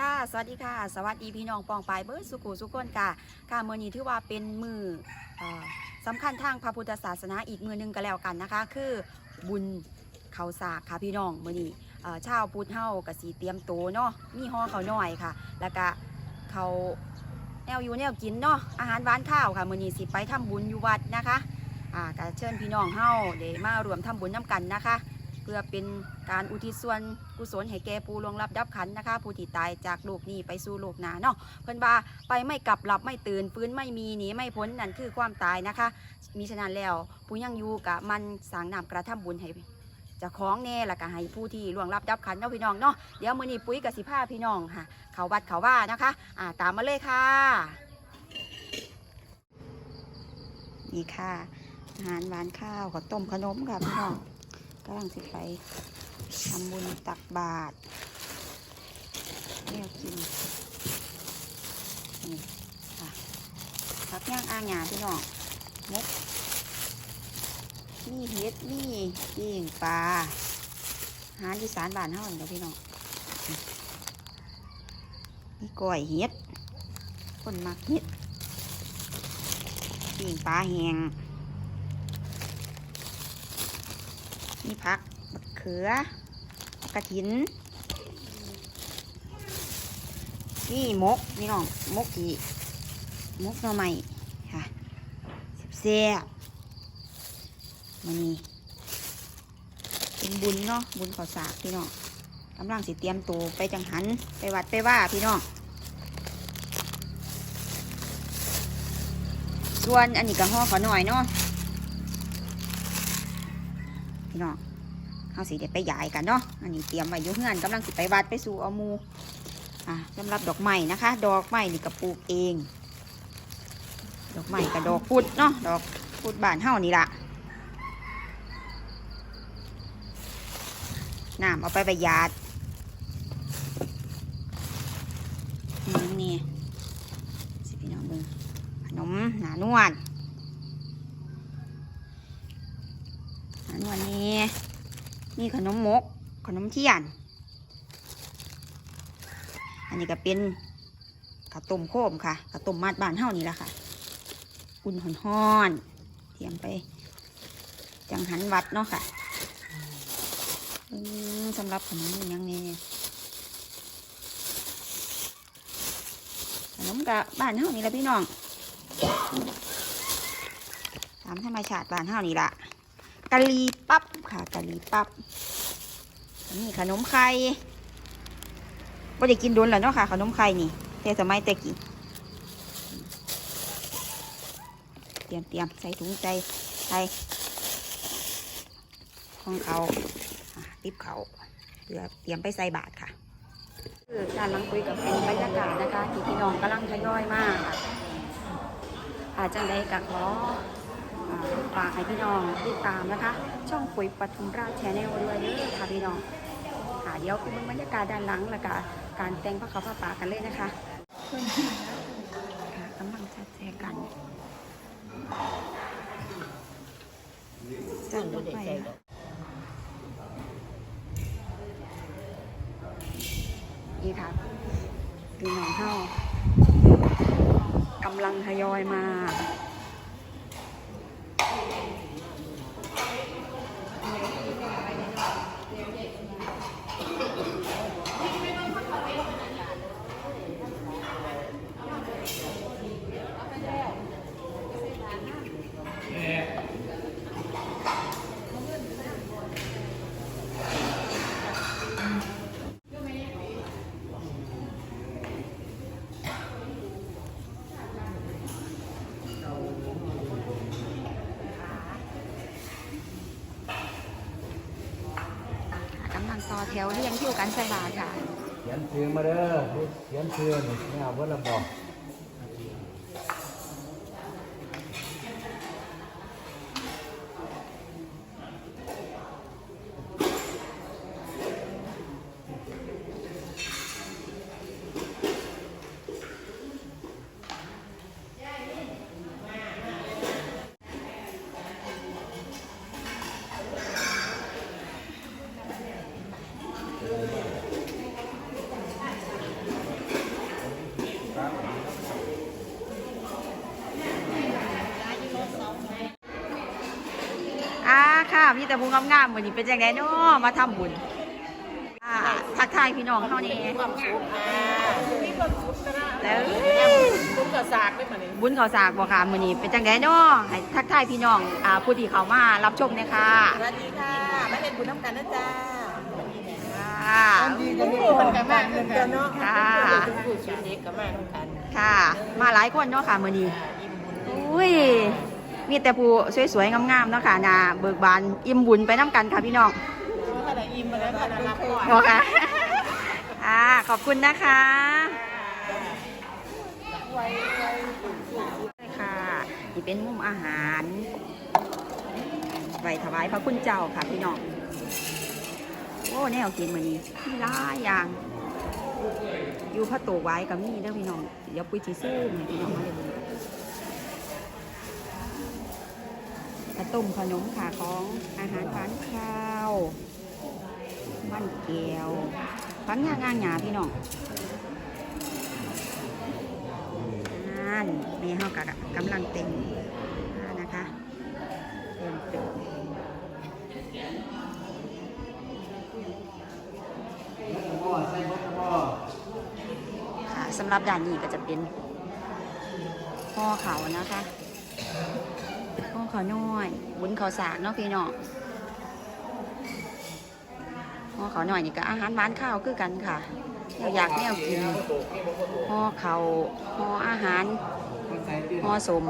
ค่ะ สวัสดีค่ะ สวัสดีพี่น้องปองปายเบิร์ดสุขุสุขคนค่ะ ค่ะมือนี้ถือว่าเป็นมือเอ่อสำคัญทางพระพุทธศาสนาอีกมือหนึงก็แล้วกันนะคะ คือบุญเขาสากค่ะพี่น้องมือนี้ชาวพุทธเฮากสีเตรียมโตเนาะ มีห่อเขาหน่อยค่ะ แล้วก็เขาแนวอยู่แนวกินเนาะ อาหารหวานข้าวค่ะมือนี้สิไปทำบุญอยู่วัดนะคะ อ่าก็เชิญพี่น้องเฮาเดี๋ยวมารวมทำบุญน้กันนะคะ พื่อเป็นการอุทิศส่วนกุศลให้แก่ผู้ลวงรับดับขันนะคะ ผู้ที่ตายจากโลกนี้ไปสู่โลกหน้าเนาะเพิ่อนว่าไปไม่กลับหลับไม่ตื่นฟื้นไม่มีหนีไม่พ้นนั่นคือความตายนะคะ มีฉะนั้นแล้วผู้ยังอยู่กับมันสางนามกระทำบุญให้จะคล้าของแน่และก็ให้ผู้ที่ล่วงรับดับขันเนาะพี่น้องเนาะเดี๋ยวมือนี้ปุ้ยกับสิพาพี่น้องค่ะ เขาวัดเขาว่านะคะอ่าตามมาเลยค่ะ นี่ค่ะอาหารหวานข้าวข้าวต้มขนมค่ะพี่น้อง กำลังสิไปทำบุญตักบาตรแนวกินนี่ค่ะผักย่างอาหยาพี่น้องมกมีเห็ดมีปิ้งปลาหาที่สารบ้านเฮาเดี๋ยวพี่น้องมีก้อยเห็ดคนมักเห็ดปิ้งปลาแห้ง มีผักเขือกระถิน นี่มกนี่น้องมกกี่มกหน่อไม้ค่ะแซ่บมันนี่เป็นบุญเนาะบุญขอสากพี่น้องกำลังสิเตรียมตัวไปจังหันไปวัดไปว่าพี่น้องส่วนอันนี้ก็ห่อขอหน่อยเนาะ พี่น้องเขาสิเดี๋ยวไปยายกันเนาะ อันนี้เตรียมไว้ยู่เฮือนกำลังสิไปวัดไปสู่เอามูอ่าสำหรับดอกไม้นะคะ ดอกไม้นี่ก็ปลูกเอง ดอกไม้กับดอกพุดเนาะ ดอกพุดบานเฮานี่ละน้ำเอาไปประหยัดนี่นี่สิพี่น้องเบิ่งขนมหนานวด นวันนี้มีขนมมก ขนมเทียน อันนี้ก็เป็นข้าวต้มโคมค่ะข้าวต้มมัดบานเฮานี่แหละค่ะอุ่นห่อนๆเตรียมไป จังหันวัดเนาะค่ะสำหรับขนมอยังนี้ขนมกับบ้านเฮานี่แหละพี่น้องตามธรรมชาติบ้านเฮานี่ละ กะหรี่ปั๊บค่ะกะหรี่ปั๊บนี่ขนมไข่บ่ได้กินโดนแล้วเนาะค่ะ ขนมไข่นี่แต่สมัยแต่กี้เตรียมเตรียมใส่ถุงใจใส่ของเขาติบเขาเพื่อเตรียมไปใส่บาทค่ะคือการลังคุยกับเป็นบรรยากาศนะคะที่พี่น้องกำลังทยอยมากอาจจะได้กับขออ่า ฝากให้พี่น้องติดตามนะคะ ช่องปุ๋ยปทุมราชแชนแนลด้วยเด้อค่ะพี่น้องค่ะเดี๋ยวคุณบรรยากาศด้านหลังแล้วก็การแต่งพระเขาพระป่ากันเลยนะคะค่ะกำลังจะแชร์กันจัดลงไปนี่ค่ะพี่น้องเฮากำลังทยอยมา ต่อแถวเรียงคิวกันใส่บาตรค่ะ เขียนชื่อมาเด้อเขียนชื่อนี่ไม่เอาเพื่นละบอก แต่ผู้งามๆวันนี้เป็นจังไดเนาะมาทำบุญอ่าทักทายพี่น้องเฮานี่ความสุขค่ะมีความสุขนะแล้วบุญกับสากได้มาเนี่ยบุญข้าวสากบ่ค่ะมื้อนี้เป็นจังไดเนาะให้ทักทายพี่น้องอ่าผู้ที่เข้ามารับชมเนี่ยค่ะสวัสดีค่ะมาเห็นบุญน้ำกันนะจ๊ะค่ะคุณครูมันกับแม่กันกันเนาะค่ะคุณครูชุดเด็กกับแม่น้องกันค่ะ มาหลายคนเนาะค่ะมื้อนี้อิ่มบุญอุ้ย มีแต่ผู้สวยๆงามๆเนาะค่ะน่าเบิกบานอิ่มบุญไปนํกันค่ะพี่น้องขนาดอิ่มมาแล้วขนาดรับก่อนบอกค่ะอ่าขอบคุณนะคะค่ะนี่เป็นมุมอาหารไว้ถวายพระคุณเจ้าค่ะพี่น้องโอ้แนวกินมื้อนี้มีหลายอย่าง อยู่พระโตไว้กับมีเด้อพี่น้องเดี๋ยวปุ้ยจีซูมให้พี่น้องมาเลยดูข้าว ต้มขนมค่ะของอาหารทานข้าวมันแก้วฟันงางางหยาพี่น้องนั่นแม่เฮากะกำลังเต็มนะคะเต็มเต็มค่ะสำหรับด่านนี้ก็จะเป็นห่อเขานะคะ ขาวน้อย บุญขาวสากเนาะพี่น้องห่อขาวหน่อยนี่ก็อาหารบ้านข้าวคือกันค่ะเราอยากแนวกินห่อเขาวห่ออาหารห่อสม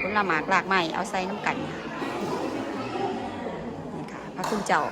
ผละหมากหลากใหม่เอาใส่น้ำกันค่นี่ค่ะพระคุณเจ้า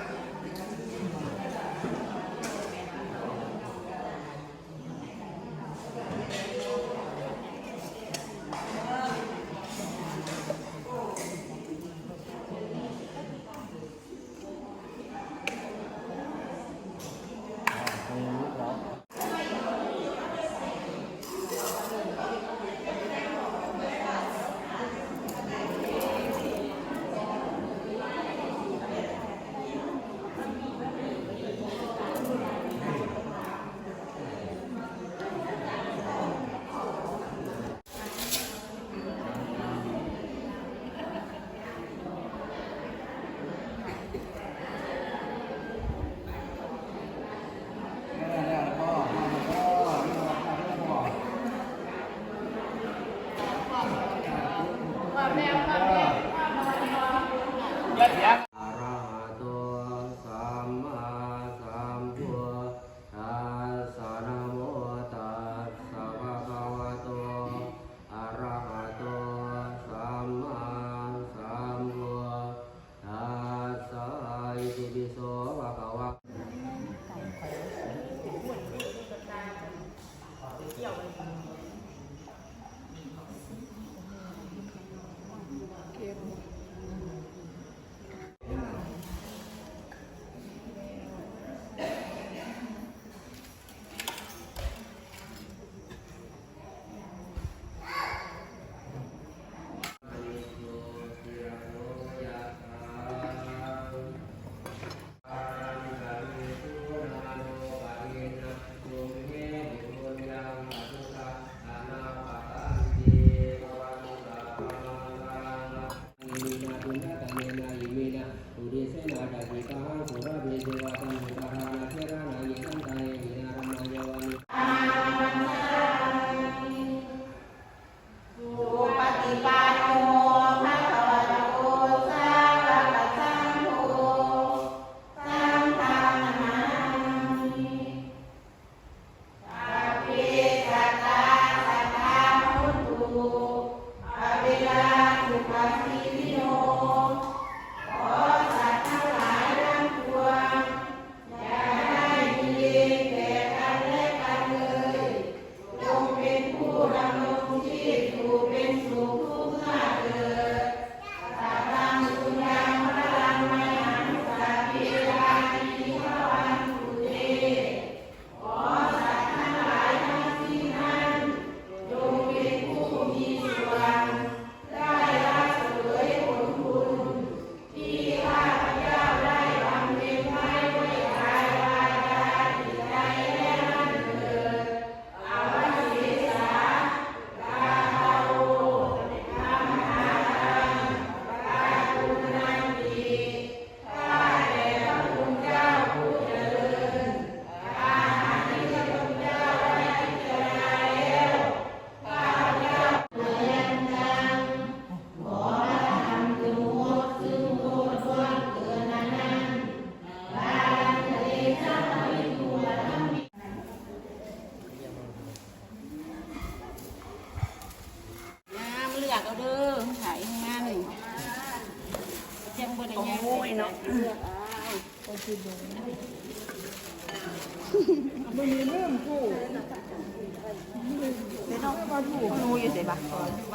หนูอยู่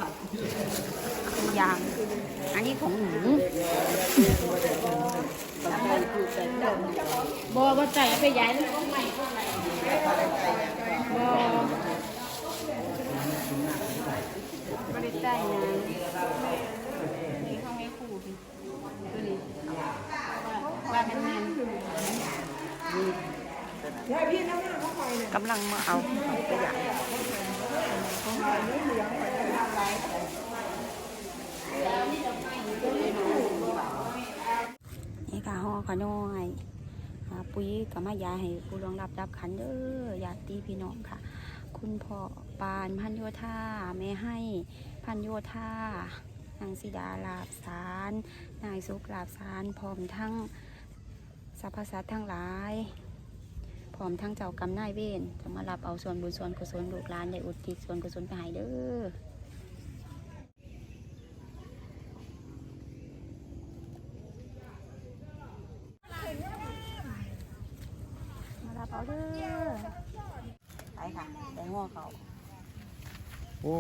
เสียาง อันนี้ของหนูบ่บ่ใจาไปย้ายแล้วก็ใหม่บ่ไม่ได้ใจนะนี่เขาให้คู่พี่ตัวนี้ว่าแมนกำลังมาเอาไปอย่าง นี่ค่ะห่อขน้อยปุ๋ยกับมายาให้ผู้รองรับรับขันเด้อญาติพี่น้องค่ะ คุณพ่อปานพันโยธาแม่ให้พันโยธานางสีดาลาบสารนายสุกลาบสารพร้อมทั้งสรรพสัตว์ทั้งหลาย ร้อมทั้งเจ้ากรรมนายเวรจะมารับเอาส่วนบุญส่วนกุศลลูกหลานได้อุทิศส่วนกุศลไปให้เด้อมารับเอาเด้อไปค่ะไปง้อเขาโอ้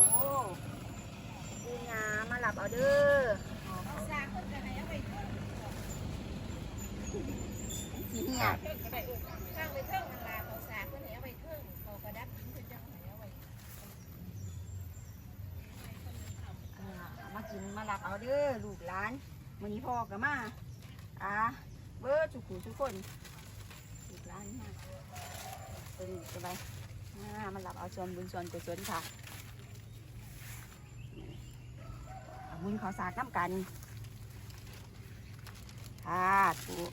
โอ้ ดีงามมาหลับเอาเด้อสีเหียดอ่ามากินมาหลับเอาเด้อลูกหลานมื้อนี้พ่อก็มาอ่าเบิดทุกผู้ทุกคนลูกหลานมาตัวนี้สบายอ่ามาหลับเอาส่วนบุญส่วนกุศลค่ะ บุญขอสากน้ำกันค่ะถูก